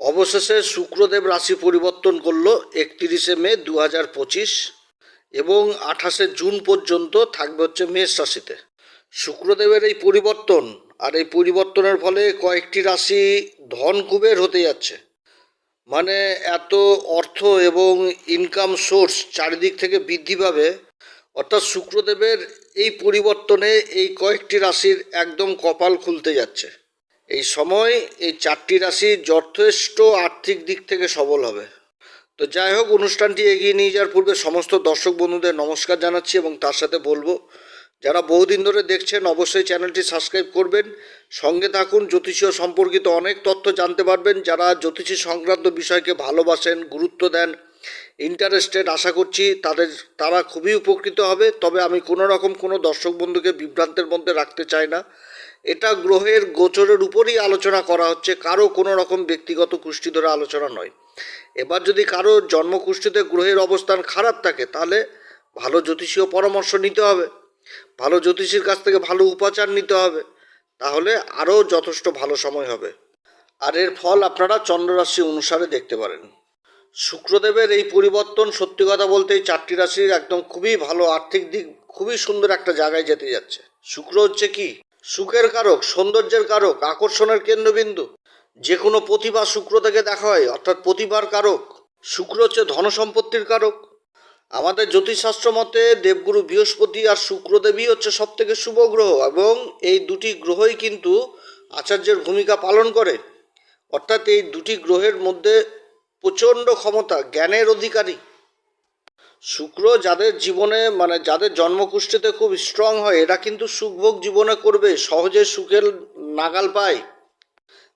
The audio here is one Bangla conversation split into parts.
অবশেষে শুক্রদেব রাশি পরিবর্তন করল একত্রিশে মে দু হাজার পঁচিশ এবং আঠাশে জুন পর্যন্ত থাকবে হচ্ছে মেষ রাশিতে। শুক্রদেবের এই পরিবর্তন আর এই পরিবর্তনের ফলে কয়েকটি রাশি ধন কুবের হতে যাচ্ছে। মানে এত অর্থ এবং ইনকাম সোর্স চারিদিক থেকে বৃদ্ধি পাবে, অর্থাৎ শুক্রদেবের এই পরিবর্তনে এই কয়েকটি রাশির একদম কপাল খুলতে যাচ্ছে। এই সময় এই চারটি রাশি যথেষ্ট আর্থিক দিক থেকে সবল হবে। তো যাই হোক, অনুষ্ঠানটি এগিয়ে নিয়ে যাওয়ার পূর্বে সমস্ত দর্শক বন্ধুদের নমস্কার জানাচ্ছি এবং তার সাথে বলব, যারা বহুদিন ধরে দেখছেন অবশ্যই চ্যানেলটি সাবস্ক্রাইব করবেন। সঙ্গে থাকুন, জ্যোতিষীয় সম্পর্কিত অনেক তথ্য জানতে পারবেন। যারা জ্যোতিষী সংক্রান্ত বিষয়কে ভালোবাসেন, গুরুত্ব দেন ইন্টারেস্টেড আশা করছি তাদের, তারা খুবই উপকৃত হবে। তবে আমি কোনো রকম কোনো দর্শক বন্ধুকে বিভ্রান্তের মধ্যে রাখতে চাই না। এটা গ্রহের গোচরের উপরই আলোচনা করা হচ্ছে। কারও কোনো রকম ব্যক্তিগত কুষ্টি ধরে আলোচনা নয়। এবার যদি কারও জন্মকুষ্ঠিতে গ্রহের অবস্থান খারাপ থাকে, তাহলে ভালো জ্যোতিষীয় পরামর্শ নিতে হবে। ভালো জ্যোতিষীর কাছ থেকে ভালো উপাচার নিতে হবে। তাহলে আরও যথেষ্ট ভালো সময় হবে। আর এর ফল আপনারা চন্দ্ররাশি অনুসারে দেখতে পারেন। শুক্রদেবের এই পরিবর্তন সত্যি কথা বলতে এই চারটি রাশির একদম খুবই ভালো আর্থিক দিক, খুবই সুন্দর একটা জায়গায় যেতে যাচ্ছে। শুক্র হচ্ছে কি? সুখের কারক, সৌন্দর্যের কারক, আকর্ষণের কেন্দ্রবিন্দু। যে কোনো প্রতিভা শুক্র থেকে দেখা হয়, অর্থাৎ প্রতিভার কারক। শুক্র হচ্ছে ধনসম্পত্তির কারক। আমাদের জ্যোতিষশাস্ত্র মতে দেবগুরু বৃহস্পতি আর শুক্রদেবী হচ্ছে সব থেকে শুভ গ্রহ এবং এই দুটি গ্রহই কিন্তু আচার্যের ভূমিকা পালন করে। অর্থাৎ এই দুটি গ্রহের মধ্যে প্রচণ্ড ক্ষমতা, জ্ঞানের অধিকারী। শুক্র যাদের জীবনে মানে যাদের জন্মকুষ্ঠিতে খুব স্ট্রং হয়, এরা কিন্তু সুখভোগ জীবনে করবে, সহজে সুখের নাগাল পায়।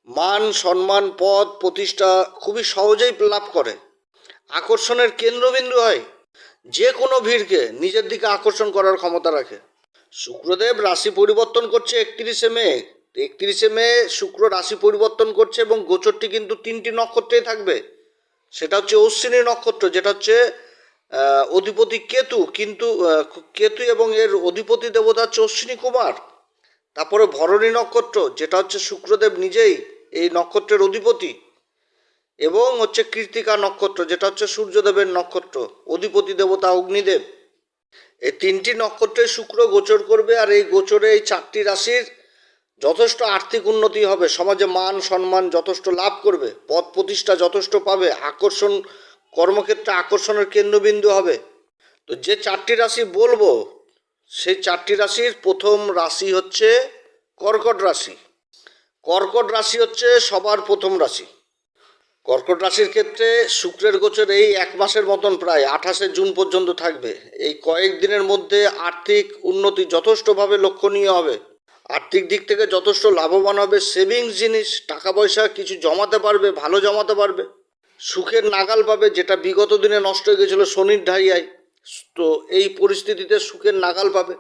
মান, সম্মান পদ প্রতিষ্ঠা খুবই সহজেই লাভ করে। আকর্ষণের কেন্দ্রবিন্দু হয়। যে কোনো ভিড়কে নিজের দিকে আকর্ষণ করার ক্ষমতা রাখে। শুক্রদেব রাশি পরিবর্তন করছে একত্রিশে মে। একত্রিশে মে শুক্র রাশি পরিবর্তন করছে এবং গোচরটি কিন্তু তিনটি নক্ষত্রেই থাকবে। সেটা হচ্ছে অশ্বিনী নক্ষত্র, যেটা হচ্ছে অধিপতি কেতু, কিন্তু কেতু এবং এর অধিপতি দেবতা হচ্ছে অশ্বিনী কুমার, তারপরে ভরণী নক্ষত্র, যেটা হচ্ছে শুক্রদেব নিজেই এই নক্ষত্রের অধিপতি, এবং হচ্ছে কৃত্তিকা নক্ষত্র, যেটা হচ্ছে সূর্যদেবের নক্ষত্র, অধিপতি দেবতা অগ্নিদেব। এই তিনটি নক্ষত্রে শুক্র গোচর করবে, আর এই গোচরে এই চারটি রাশির যথেষ্ট আর্থিক উন্নতি হবে, সমাজে মান সম্মান যথেষ্ট লাভ করবে, পদ প্রতিষ্ঠা যথেষ্ট পাবে, আকর্ষণ কর্মক্ষেত্রে আকর্ষণের কেন্দ্রবিন্দু হবে। তো যে চারটি রাশি বলব, সেই চারটি রাশির প্রথম রাশি হচ্ছে কর্কট রাশি। কর্কট রাশি হচ্ছে সবার প্রথম রাশি। কর্কট রাশির ক্ষেত্রে শুক্রের গোচর এই এক মাসের মতন প্রায়, আঠাশে জুন পর্যন্ত থাকবে। এই কয়েক দিনের মধ্যে আর্থিক উন্নতি যথেষ্টভাবে লক্ষণীয় হবে। আর্থিক দিক থেকে যথেষ্ট লাভবান হবে, সেভিংস জিনিস, টাকা পয়সা কিছু জমাতে পারবে, ভালো জমাতে পারবে। সুখের নাগাল পাবে, যেটা বিগত দিনে নষ্ট হয়ে গেছিল শনির ঢাইয়ায়, তো এই পরিস্থিতিতে সুখের নাগাল পাবে।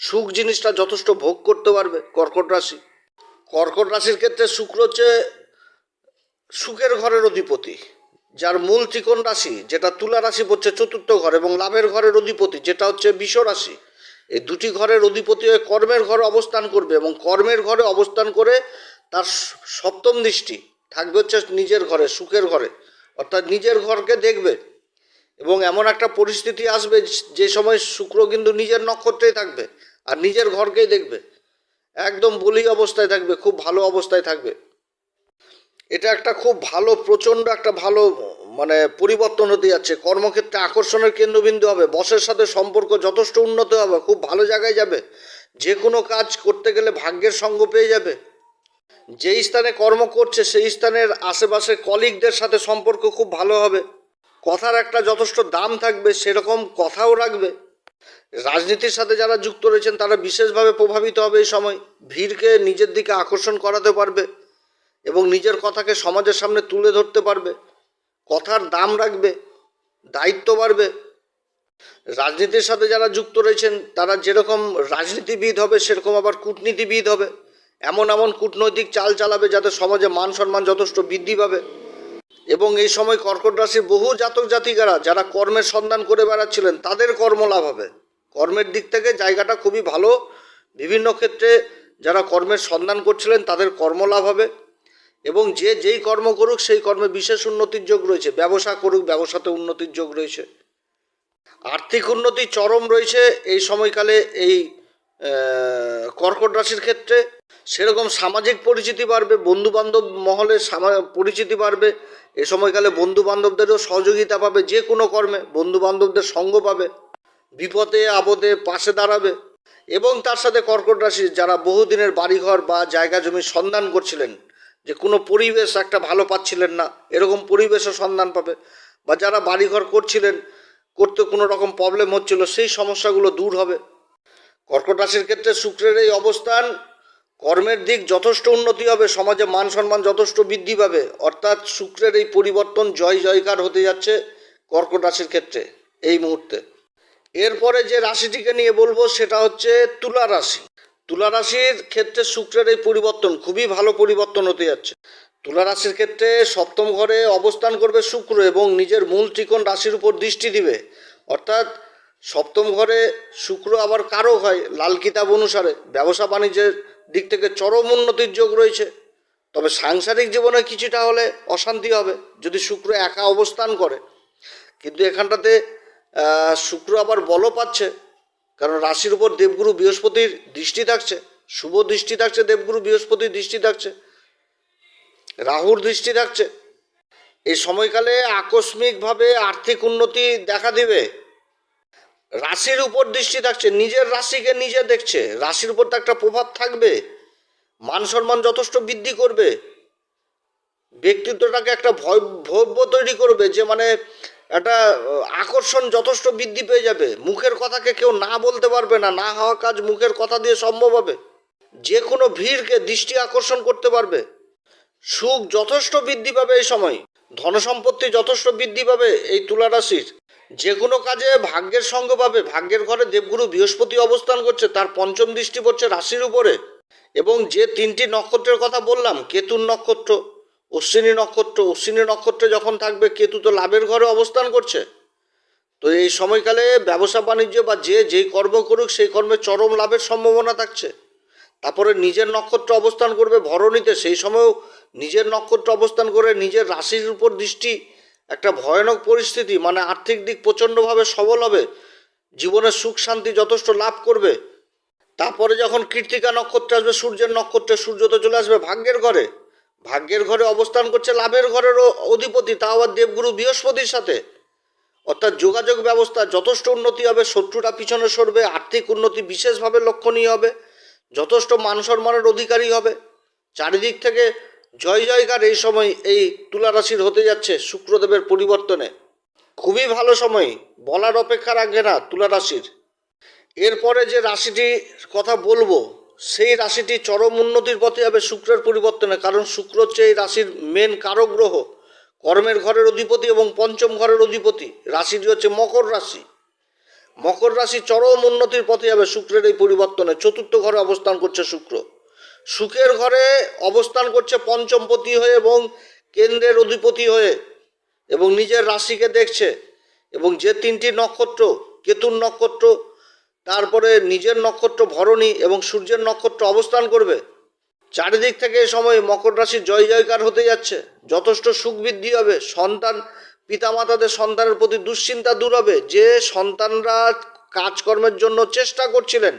সুখ জিনিসটা যথেষ্ট ভোগ করতে পারবে কর্কট রাশি। কর্কট রাশির ক্ষেত্রে শুক্র হচ্ছে সুখের ঘরের অধিপতি, যার মূল ত্রিকোণ রাশি, যেটা তুলা রাশি পড়ছে চতুর্থ ঘর এবং লাভের ঘরের অধিপতি, যেটা হচ্ছে বিষ রাশি। এই দুটি ঘরের অধিপতি হয়ে কর্মের ঘরে অবস্থান করবে এবং কর্মের ঘরে অবস্থান করে তার সপ্তম দৃষ্টি থাকবে হচ্ছে নিজের ঘরে, সুখের ঘরে। অর্থাৎ নিজের ঘরকে দেখবে এবং এমন একটা পরিস্থিতি আসবে যে সময় শুক্র কিন্তু নিজের নক্ষত্রেই থাকবে আর নিজের ঘরকেই দেখবে। একদম বলি অবস্থায় থাকবে, খুব ভালো অবস্থায় থাকবে। এটা একটা খুব ভালো, প্রচণ্ড একটা ভালো মানে পরিবর্তন হতে যাচ্ছে। কর্মক্ষেত্রে আকর্ষণের কেন্দ্রবিন্দু হবে, বসের সাথে সম্পর্ক যথেষ্ট উন্নত হবে, খুব ভালো জায়গায় যাবে। যে কোনো কাজ করতে গেলে ভাগ্যের সঙ্গ পেয়ে যাবে। যেই স্থানে কর্ম করছে, সেই স্থানের আশেপাশে কলিগদের সাথে সম্পর্ক খুব ভালো হবে। কথার একটা যথেষ্ট দাম থাকবে, সেরকম কথাও রাখবে। রাজনীতির সাথে যারা যুক্ত রয়েছেন, তারা বিশেষভাবে প্রভাবিত হবে এই সময়। ভিড়কে নিজের দিকে আকর্ষণ করাতে পারবে এবং নিজের কথাকে সমাজের সামনে তুলে ধরতে পারবে। কথার দাম রাখবে, দায়িত্ব বাড়বে। রাজনীতির সাথে যারা যুক্ত রয়েছেন, তারা যেরকম রাজনীতিবিদ হবে, সেরকম আবার কূটনীতিবিদ হবে। এমন এমন কূটনৈতিক চাল চালাবে যাতে সমাজে মান সম্মান যথেষ্ট বৃদ্ধি পাবে। এবং এই সময় কর্কট রাশির বহু জাতক জাতিকারা যারা কর্মের সন্ধান করে বেড়াচ্ছিলেন, তাদের কর্মলাভ হবে। কর্মের দিক থেকে জায়গাটা খুবই ভালো। বিভিন্ন ক্ষেত্রে যারা কর্মের সন্ধান করছিলেন, তাদের কর্মলাভ হবে। এবং যে যেই কর্ম করুক, সেই কর্মে বিশেষ উন্নতির যোগ রয়েছে। ব্যবসা করুক, ব্যবসাতে উন্নতির যোগ রয়েছে। আর্থিক উন্নতি চরম রয়েছে এই সময়কালে এই কর্কট রাশির ক্ষেত্রে। সেরকম সামাজিক পরিচিতি বাড়বে বন্ধু বান্ধব মহলে পরিচিতি বাড়বে, এ সময়কালে বন্ধু বান্ধবদেরও সহযোগিতা পাবে, যে কোনো কর্মে বন্ধু বান্ধবদের সঙ্গ পাবে, বিপদে, আপদে পাশে দাঁড়াবে। এবং তার সাথে কর্কট রাশি, যারা বহুদিনের বাড়িঘর বা জায়গা জমির সন্ধান করছিলেন, যে কোনো পরিবেশ একটা ভালো পাচ্ছিলেন না, এরকম পরিবেশও সন্ধান পাবে। বা যারা বাড়িঘর করছিলেন, করতে কোনো রকম প্রবলেম হচ্ছিল, সেই সমস্যাগুলো দূর হবে। কর্কট রাশির ক্ষেত্রে শুক্রের এই অবস্থান কর্মের দিক যথেষ্ট উন্নতি হবে, সমাজে মান সম্মান যথেষ্ট বৃদ্ধি পাবে। অর্থাৎ শুক্রের এই পরিবর্তন জয় জয়কার হতে যাচ্ছে কর্কট রাশির ক্ষেত্রে এই মুহূর্তে। এরপরে যে রাশিটিকে নিয়ে বলব সেটা হচ্ছে তুলা রাশি। তুলা রাশির ক্ষেত্রে শুক্রের এই পরিবর্তন খুবই ভালো পরিবর্তন হতে যাচ্ছে। তুলা রাশির ক্ষেত্রে সপ্তম ঘরে অবস্থান করবে শুক্র এবং নিজের মূল ত্রিকোণ রাশির উপর দৃষ্টি দিবে। অর্থাৎ সপ্তম ঘরে শুক্র আবার কারক হয়, লাল কিতাব অনুসারে। ব্যবসা বাণিজ্যের দিক থেকে চরম উন্নতির যোগ রয়েছে। তবে সাংসারিক জীবনে কিছুটা হলে অশান্তি হবে, যদি শুক্র একা অবস্থান করে। কিন্তু এখানটাতে শুক্র আবার বলও পাচ্ছে, কারণ রাশির উপর দেবগুরু বৃহস্পতির দৃষ্টি থাকছে, শুভ দৃষ্টি থাকছে, দেবগুরু বৃহস্পতির দৃষ্টি থাকছে, রাহুর দৃষ্টি থাকছে। এই সময়কালে আকস্মিকভাবে আর্থিক উন্নতি দেখা দিবে। রাশির উপর দৃষ্টি থাকছে নিজের রাশিকে নিজে দেখছে। রাশির উপর তো একটা প্রভাব থাকবে। মান সম্মান যথেষ্ট বৃদ্ধি করবে। ব্যক্তিত্বটাকে একটা ভব্য তৈরি করবে যে মানে একটা আকর্ষণ যথেষ্ট বৃদ্ধি পেয়ে যাবে। মুখের কথাকে কেউ না বলতে পারবে না না হওয়া কাজ মুখের কথা দিয়ে সম্ভব হবে। যে কোনো ভিড়কে দৃষ্টি আকর্ষণ করতে পারবে। সুখ যথেষ্ট বৃদ্ধি পাবে এই সময়। ধনসম্পত্তি যথেষ্ট বৃদ্ধি পাবে এই তুলা রাশির। যে কোনো কাজে ভাগ্যের সঙ্গ পাবে। ভাগ্যের ঘরে দেবগুরু বৃহস্পতি অবস্থান করছে, তার পঞ্চম দৃষ্টি পড়ছে রাশির উপরে। এবং যে তিনটি নক্ষত্রের কথা বললাম, কেতুর নক্ষত্র, অশ্বিনী নক্ষত্র, অশ্বিনী নক্ষত্রে যখন থাকবে, কেতু তো লাভের ঘরে অবস্থান করছে। তো এই সময়কালে ব্যবসা বাণিজ্য বা যে যেই কর্ম করুক, সেই কর্মে চরম লাভের সম্ভাবনা থাকছে। তারপরে নিজের নক্ষত্র অবস্থান করবে ভরণীতে, সেই সময়ও নিজের নক্ষত্র অবস্থান করে নিজের রাশির উপর দৃষ্টি একটা ভয়ানক পরিস্থিতি মানে আর্থিক দিক প্রচণ্ডভাবে সবল হবে জীবনের সুখ শান্তি যথেষ্ট লাভ করবে, তারপরে যখন কৃত্তিকা নক্ষত্রে আসবে, সূর্যের নক্ষত্রে সূর্য তো চলে আসবে ভাগ্যের ঘরে ভাগ্যের ঘরে অবস্থান করছে লাভের ঘরেরও অধিপতি তা আবার দেবগুরু বৃহস্পতির সাথে। অর্থাৎ যোগাযোগ ব্যবস্থা যথেষ্ট উন্নতি হবে, শত্রুরা পিছনে সরবে, আর্থিক উন্নতি বিশেষভাবে লক্ষণীয় হবে, যথেষ্ট মান সম্মানের অধিকারী হবে, চারিদিক থেকে জয় জয়কার এই সময় এই তুলা রাশির হতে যাচ্ছে শুক্রদেবের পরিবর্তনে। খুবই ভালো সময়, বলার অপেক্ষা রাখবে না তুলা রাশির। এরপরে যে রাশিটির কথা বলব, সেই রাশিটি চরম উন্নতির পথে যাবে শুক্রের পরিবর্তনে, কারণ শুক্র হচ্ছে এই রাশির মেন কারক গ্রহ। কর্মের ঘরের অধিপতি এবং পঞ্চম ঘরের অধিপতি, রাশিটি হচ্ছে মকর রাশি। মকর রাশি চরম উন্নতির পথে যাবে শুক্রের এই পরিবর্তনে, চতুর্থ ঘরে অবস্থান করছে শুক্র। সুখের ঘরে অবস্থান করছে পঞ্চমপতি হয়ে এবং কেন্দ্রের অধিপতি হয়ে এবং নিজের রাশিকে দেখছে এবং যে তিনটি নক্ষত্র, কেতুর নক্ষত্র, তারপরে নিজের নক্ষত্র ভরণী এবং সূর্যের নক্ষত্র অবস্থান করবে। চারিদিক থেকে এই সময় মকর রাশি জয় জয়কার হতে যাচ্ছে। যথেষ্ট সুখ বৃদ্ধি হবে। সন্তান, পিতামাতাদের সন্তানের প্রতি দুশ্চিন্তা দূর হবে। যে সন্তানরা কাজকর্মের জন্য চেষ্টা করছিলেন,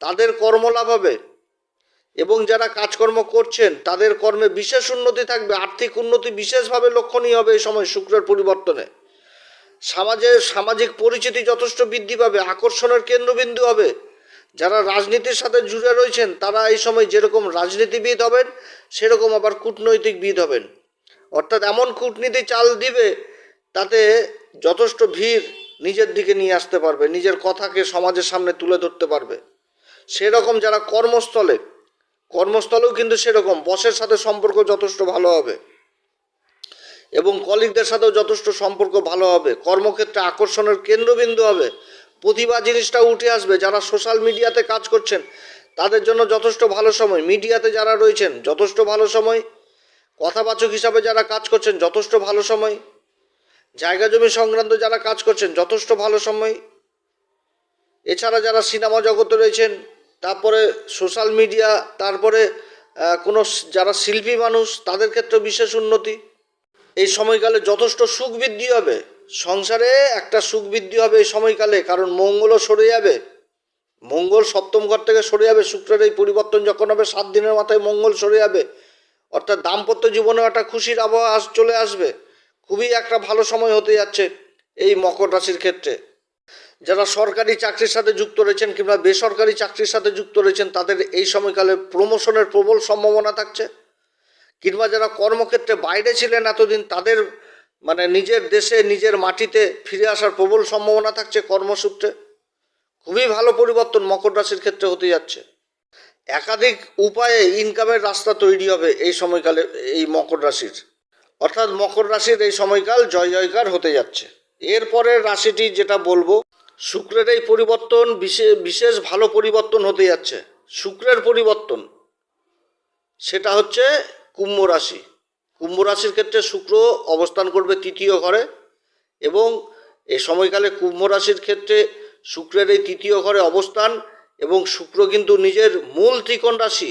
তাদের কর্মলাভ হবে। এবং যারা কাজকর্ম করছেন, তাদের কর্মে বিশেষ উন্নতি থাকবে, আর্থিক উন্নতি বিশেষভাবে লক্ষণীয় হবে এই সময় শুক্রের পরিবর্তনে। সমাজের সামাজিক পরিচিতি যথেষ্ট বৃদ্ধি পাবে, আকর্ষণের কেন্দ্রবিন্দু হবে। যারা রাজনীতির সাথে জুড়ে রয়েছেন, তারা এই সময় যেরকম রাজনীতিবিদ হবেন, সেরকম আবার কূটনৈতিকবিদ হবেন। অর্থাৎ এমন কূটনীতি চাল দিবে, তাতে যথেষ্ট ভিড় নিজের দিকে নিয়ে আসতে পারবে, নিজের কথাকে সমাজের সামনে তুলে ধরতে পারবে। সেরকম যারা কর্মস্থলে কর্মস্থলেও কিন্তু সেরকম। বসের সাথে সম্পর্ক যথেষ্ট ভালো হবে। এবং কলিগদের সাথেও যথেষ্ট সম্পর্ক ভালো হবে। কর্মক্ষেত্রে আকর্ষণের কেন্দ্রবিন্দু হবে। প্রতিভা জিনিসটা উঠে আসবে। যারা সোশ্যাল মিডিয়াতে কাজ করছেন, তাদের জন্য যথেষ্ট ভালো সময়। মিডিয়াতে যারা রয়েছেন, যথেষ্ট ভালো সময়। কথাবাচক হিসাবে যারা কাজ করছেন, যথেষ্ট ভালো সময়। জায়গা জমি সংক্রান্ত যারা কাজ করছেন, যথেষ্ট ভালো সময়। এছাড়া যারা সিনেমা জগতে রয়েছেন তারপরে সোশ্যাল মিডিয়া, তারপরে কোনো যারা শিল্পী মানুষ, তাদের ক্ষেত্রে বিশেষ উন্নতি। এই সময়কালে যথেষ্ট সুখ বৃদ্ধি হবে। সংসারে একটা সুখ বৃদ্ধি হবে এই সময়কালে, কারণ মঙ্গলও সরে যাবে। মঙ্গল সপ্তম ঘর থেকে সরে যাবে, শুক্রের এই পরিবর্তন যখন হবে, সাত দিনের মাথায় মঙ্গল সরে যাবে। অর্থাৎ দাম্পত্য জীবনেও একটা খুশির আবহাওয়া চলে আসবে। খুবই একটা ভালো সময় হতে যাচ্ছে এই মকর রাশির ক্ষেত্রে। যারা সরকারি চাকরির সাথে যুক্ত রয়েছেন কিংবা বেসরকারি চাকরির সাথে যুক্ত রয়েছেন, তাদের এই সময়কালে প্রমোশনের প্রবল সম্ভাবনা থাকছে। কিংবা যারা কর্মক্ষেত্রে বাইরে ছিলেন এতদিন, তাদের মানে নিজের দেশে, নিজের মাটিতে ফিরে আসার প্রবল সম্ভাবনা থাকছে কর্মসূত্রে। খুবই ভালো পরিবর্তন মকর রাশির ক্ষেত্রে হতে যাচ্ছে। একাধিক উপায়ে ইনকামের রাস্তা তৈরি হবে এই সময়কালে, এই মকর রাশির। অর্থাৎ মকর রাশির এই সময়কাল জয় জয়কার হতে যাচ্ছে। এরপরের রাশিটি যেটা বলব শুক্রের এই পরিবর্তন বিশেষ বিশেষ ভালো পরিবর্তন হতে যাচ্ছে। শুক্রের পরিবর্তন, সেটা হচ্ছে কুম্ভ রাশি। কুম্ভ রাশির ক্ষেত্রে শুক্র অবস্থান করবে তৃতীয় ঘরে এবং এই সময়কালে কুম্ভ রাশির ক্ষেত্রে শুক্রের এই তৃতীয় ঘরে অবস্থান এবং শুক্র কিন্তু নিজের মূল ত্রিকোণ রাশি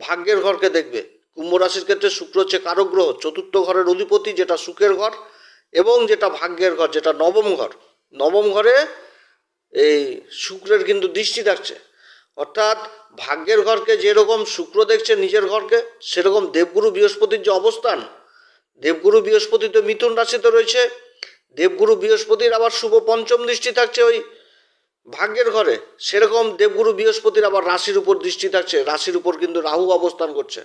ভাগ্যের ঘরকে দেখবে। কুম্ভ রাশির ক্ষেত্রে শুক্র হচ্ছে কারক গ্রহ, চতুর্থ ঘরের অধিপতি যেটা সুখের ঘর এবং যেটা ভাগ্যের ঘর, যেটা নবম ঘর। নবম ঘরে এই শুক্রের কিন্তু দৃষ্টি থাকছে। অর্থাৎ ভাগ্যের ঘরকে যেরকম শুক্র দেখছে নিজের ঘরকে, সেরকম দেবগুরু বৃহস্পতির যে অবস্থান, দেবগুরু বৃহস্পতি তো মিথুন রাশিতে রয়েছে, দেবগুরু বৃহস্পতির আবার শুভ পঞ্চম দৃষ্টি থাকছে ওই ভাগ্যের ঘরে, সেরকম দেবগুরু বৃহস্পতির আবার রাশির উপর দৃষ্টি থাকছে, রাশির উপর কিন্তু রাহু অবস্থান করছে।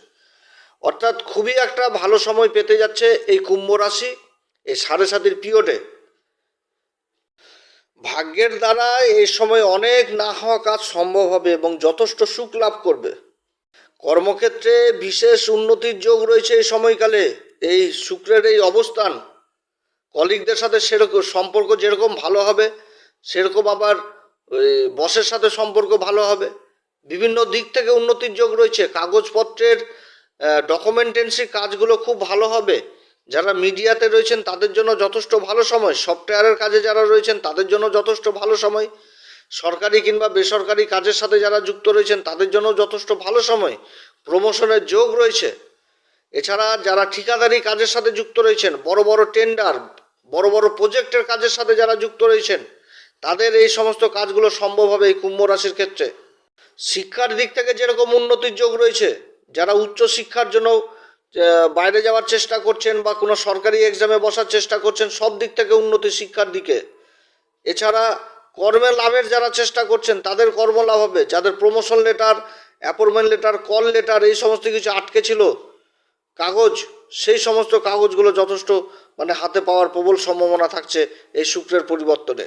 অর্থাৎ খুবই একটা ভালো সময় পেতে যাচ্ছে এই কুম্ভ রাশি, এই সাড়ে সাতির পিরিয়ডে। ভাগ্যের দ্বারা এই সময় অনেক না হওয়া কাজ সম্ভব হবে এবং যথেষ্ট সুখ লাভ করবে। কর্মক্ষেত্রে বিশেষ উন্নতির যোগ রয়েছে এই সময়কালে। এই শুক্রের এই অবস্থান। কলিগদের সাথে সেরকম সম্পর্ক যেরকম ভালো হবে, সেরকম আবার বসের সাথে সম্পর্ক ভালো হবে। বিভিন্ন দিক থেকে উন্নতির যোগ রয়েছে। কাগজপত্রের ডকুমেন্টেন্সি কাজগুলো খুব ভালো হবে। যারা মিডিয়াতে রয়েছেন, তাদের জন্য যথেষ্ট ভালো সময়। সফটওয়্যারের কাজে যারা রয়েছেন, তাদের জন্য যথেষ্ট ভালো সময়। সরকারি কিংবা বেসরকারি কাজের সাথে যারা যুক্ত রয়েছেন, তাদের জন্য যথেষ্ট ভালো সময়। প্রমোশনের যোগ রয়েছে। এছাড়া যারা ঠিকাদারি কাজের সাথে যুক্ত রয়েছেন, বড় বড় টেন্ডার, বড় বড় প্রজেক্টের কাজের সাথে যারা যুক্ত রয়েছেন, তাদের এই সমস্ত কাজগুলো সম্ভব হবে এই কুম্ভ রাশির ক্ষেত্রে। শিক্ষার দিক থেকে যেরকম উন্নতির যোগ রয়েছে, যারা উচ্চ শিক্ষার জন্য বাইরে যাওয়ার চেষ্টা করছেন বা কোনো সরকারি এক্সামে বসার চেষ্টা করছেন, সব দিক থেকে উন্নতি শিক্ষার দিকে। এছাড়া কর্মে লাভের যারা চেষ্টা করছেন, তাদের কর্ম লাভ হবে। যাদের promotion letter appointment letter call letter এই সমস্ত কিছু আটকে ছিল, কাগজ, সেই সমস্ত কাগজগুলো যথেষ্ট মানে হাতে পাওয়ার প্রবল সম্ভাবনা থাকছে এই শুক্রের পরিবর্তনে।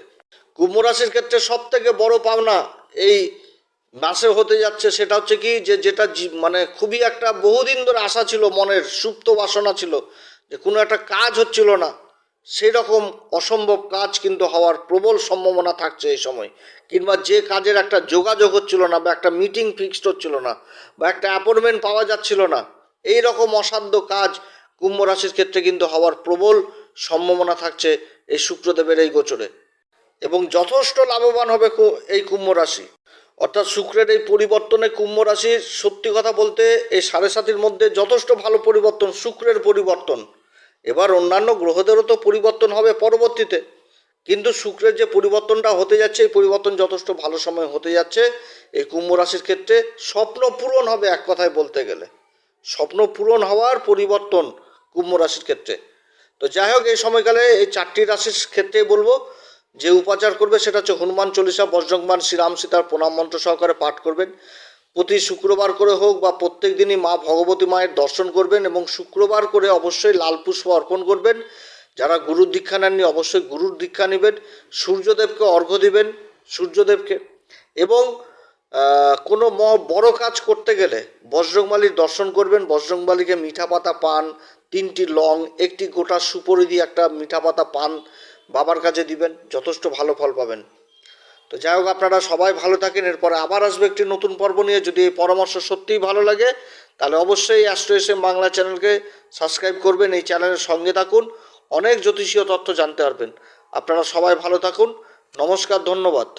কুম্ভ রাশির ক্ষেত্রে সব থেকে বড় পাওনা এই মাসে হতে যাচ্ছে, সেটা হচ্ছে কি যে যেটা মানে খুবই একটা বহুদিন ধরে আশা ছিল, মনের সুপ্ত বাসনা ছিল যে কোনো একটা কাজ হচ্ছিল না। সেই রকম অসম্ভব কাজ কিন্তু হওয়ার প্রবল সম্ভাবনা থাকছে এই সময়। কিংবা যে কাজের একটা যোগাযোগ হচ্ছিল না বা একটা মিটিং ফিক্সড হচ্ছিল না বা একটা অ্যাপয়েন্টমেন্ট পাওয়া যাচ্ছিল না এই রকম অসাধ্য কাজ কুম্ভ রাশির ক্ষেত্রে কিন্তু হওয়ার প্রবল সম্ভাবনা থাকছে এই শুক্রদেবের এই গোচরে। এবং যথেষ্ট লাভবান হবে এই কুম্ভ রাশি। অর্থাৎ শুক্রের এই পরিবর্তনে কুম্ভ রাশির সত্যি কথা বলতে এই সাড়ে সাতির মধ্যে যথেষ্ট ভালো পরিবর্তন, শুক্রের পরিবর্তন। এবার অন্যান্য গ্রহদেরও তো পরিবর্তন হবে পরবর্তীতে। কিন্তু শুক্রের যে পরিবর্তনটা হতে যাচ্ছে, এই পরিবর্তন যথেষ্ট ভালো সময় হতে যাচ্ছে। এই কুম্ভ রাশির ক্ষেত্রে স্বপ্ন পূরণ হবে এক কথায় বলতে গেলে। স্বপ্ন পূরণ হওয়ার পরিবর্তন কুম্ভ রাশির ক্ষেত্রে। তো যাই হোক, এই সময়কালে এই চারটি রাশির ক্ষেত্রে বলব যে উপাচার করবে সেটা হচ্ছে হনুমান চল্লিশা বজ্রংবান শ্রীরাম সীতার প্রণাম মন্ত্র সহকারে পাঠ করবেন। প্রতি শুক্রবার করে হোক বা প্রত্যেক দিনই মা ভগবতী মায়ের দর্শন করবেন এবং শুক্রবার করে অবশ্যই লাল পুষ্প অর্পণ করবেন। যারা গুরুর দীক্ষা নেননি অবশ্যই গুরুর দীক্ষা নেবেন, সূর্যদেবকে অর্ঘ্য দিবেন, সূর্যদেবকে এবং কোনো ম- বড় কাজ করতে গেলে বজরংবালির দর্শন করবেন। বজরংবালিকে মিঠা পাতা পান, তিনটি লং, একটি গোটা সুপরি দিয়ে একটা মিঠা পাতা পান বাবার কাছে দিবেন, যথেষ্ট ভালো ফল পাবেন। তো যাই হোক, আপনারা সবাই ভালো থাকেন, এরপরে আবার আসবে একটি নতুন পর্ব নিয়ে। যদি এই পরামর্শ সত্যিই ভালো লাগে, তাহলে অবশ্যই অ্যাস্ট্রো এস বাংলা চ্যানেলকে সাবস্ক্রাইব করবেন, এই চ্যানেলের সঙ্গে থাকুন, অনেক জ্যোতিষীয় তথ্য জানতে পারবেন। আপনারা সবাই ভালো থাকুন, নমস্কার, ধন্যবাদ।